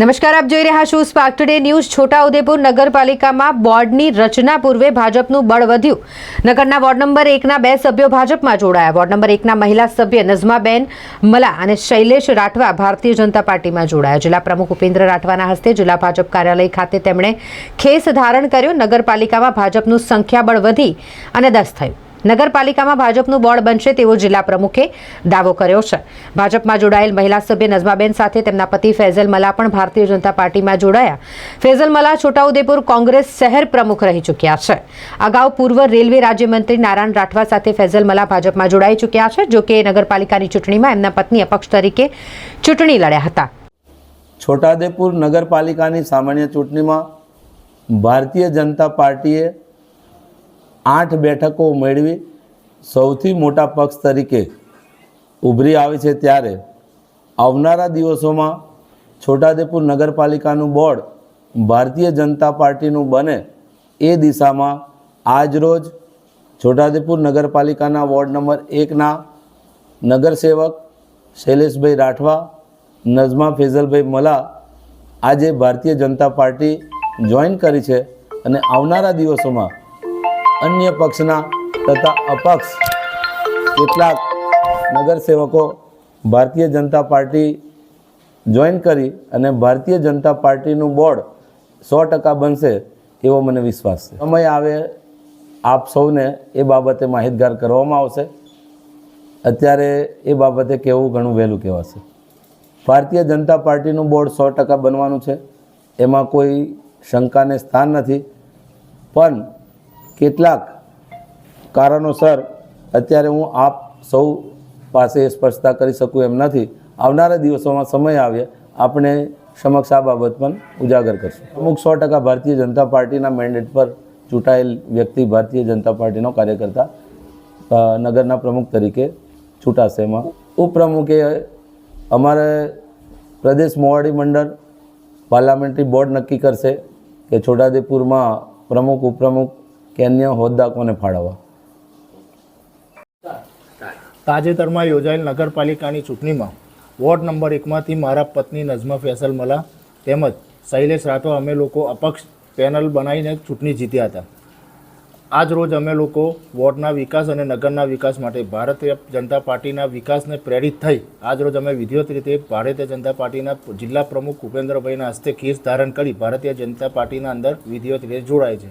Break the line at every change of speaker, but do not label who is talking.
નમસ્કાર, આપ જોઈ રહ્યા છો સ્પાર્ક ટુડે ન્યૂઝ છોટાઉદેપુર નગરપાલિકામાં બોર્ડની રચના પૂર્વે ભાજપનું બળ વધ્યું. નગરના વોર્ડ નંબર એકના બે સભ્યો ભાજપમાં જોડાયા. વોર્ડ નંબર એકના મહિલા સભ્ય નઝમાબેન મલા અને શૈલેષ રાઠવા ભારતીય જનતા પાર્ટીમાં જોડાયા. જિલ્લા પ્રમુખ ઉપેન્દ્ર રાઠવાના હસ્તે જિલ્લા ભાજપ કાર્યાલય ખાતે તેમણે ખેસ ધારણ કર્યો. નગરપાલિકામાં ભાજપનું સંખ્યાબળ વધી અને દસ થયું. નગરપાલિકામાં ભાજપનું બોર્ડ બનશે તેવો જિલ્લા પ્રમુખે દાવો કર્યો છે. ભાજપમાં જોડાયેલ મહિલા સભ્ય નઝમાબેન સાથે તેમના પતિ ફૈઝલ મલા પણ ભારતીય જનતા પાર્ટીમાં જોડાયા. ફૈઝલ મલા છોટાઉદેપુર કોંગ્રેસ શહેર પ્રમુખ રહી ચૂક્યા છે. અગાઉ પૂર્વ રેલવે રાજ્યમંત્રી નારાયણ રાઠવા સાથે ફૈઝલ મલા ભાજપમાં જોડાઈ ચૂક્યા છે જોકે નગરપાલિકાની ચૂંટણીમાં એમના પત્ની અપક્ષ તરીકે ચૂંટણી લડ્યા હતા.
છોટાઉદેપુર નગરપાલિકાની સામાન્ય ચૂંટણીમાં ભારતીય જનતા પાર્ટીએ આઠ બેઠકો મેળવી સૌથી મોટા પક્ષ તરીકે ઉભરી આવે છે ત્યારે આવનારા દિવસોમાં છોટાદેપુર નગરપાલિકાનું બોર્ડ ભારતીય જનતા પાર્ટીનું બને એ દિશામાં આજરોજ છોટાદેપુર નગરપાલિકાના વોર્ડ નંબર એકના નગરસેવક શૈલેષભાઈ રાઠવા નઝમા ફેઝલભાઈ મલા આજે ભારતીય જનતા પાર્ટી જોઈન કરી છે અને આવનારા દિવસોમાં અન્ય પક્ષના તથા અપક્ષ કેટલાક નગરસેવકો ભારતીય જનતા પાર્ટી જોઈન કરી અને ભારતીય જનતા પાર્ટીનું બોર્ડ સો ટકા બનશે એવો મને વિશ્વાસ છે. સમય આવે આપ સૌને એ બાબતે માહિતગાર કરવામાં આવશે. અત્યારે એ બાબતે કહેવું ઘણું વહેલું કહેવાશે. ભારતીય જનતા પાર્ટીનું બોર્ડ સો ટકા બનવાનું છે. એમાં કોઈ શંકાને સ્થાન નથી. પણ કેટલાક કારણોસર અત્યારે હું આપ સૌ પાસે સ્પષ્ટતા કરી શકું એમ નથી. આવનારા દિવસોમાં સમય આવે, આપણે સમક્ષ આ બાબત પણ ઉજાગર કરશું. અમુક સો ટકા ભારતીય જનતા પાર્ટીના મેન્ડેટ પર ચૂંટાયેલ વ્યક્તિ ભારતીય જનતા પાર્ટીનો કાર્યકર્તા નગરના પ્રમુખ તરીકે ચૂંટાશે એમાં. ઉપપ્રમુખે અમારે પ્રદેશ મોવાડી મંડળ પાર્લામેન્ટરી બોર્ડ નક્કી કરશે કે છોટાદેપુરમાં પ્રમુખ, ઉપપ્રમુખ કે અન્ય હોદ્દા કોને ફાળવવા?
તાજેતરમાં યોજાયેલ નગરપાલિકાની ચૂંટણીમાં વોર્ડ નંબર એકમાંથી મારા પત્ની નઝમા ફૈસલ મલા તેમજ શૈલેષ રાઠવા અમે લોકો અપક્ષ પેનલ બનાવીને ચૂંટણી જીત્યા હતા. આજ રોજ અમે લોકો વોર્ડના વિકાસ અને નગરના વિકાસ માટે ભારતીય જનતા પાર્ટીના વિકાસને પ્રેરિત થઈ આજ રોજ અમે વિધિવત રીતે ભારતીય જનતા પાર્ટીના જિલ્લા પ્રમુખ ઉપેન્દ્રભાઈના હસ્તે કેસ ધારણ કરી ભારતીય જનતા પાર્ટીના અંદર વિધિવત રીતે જોડાય છે.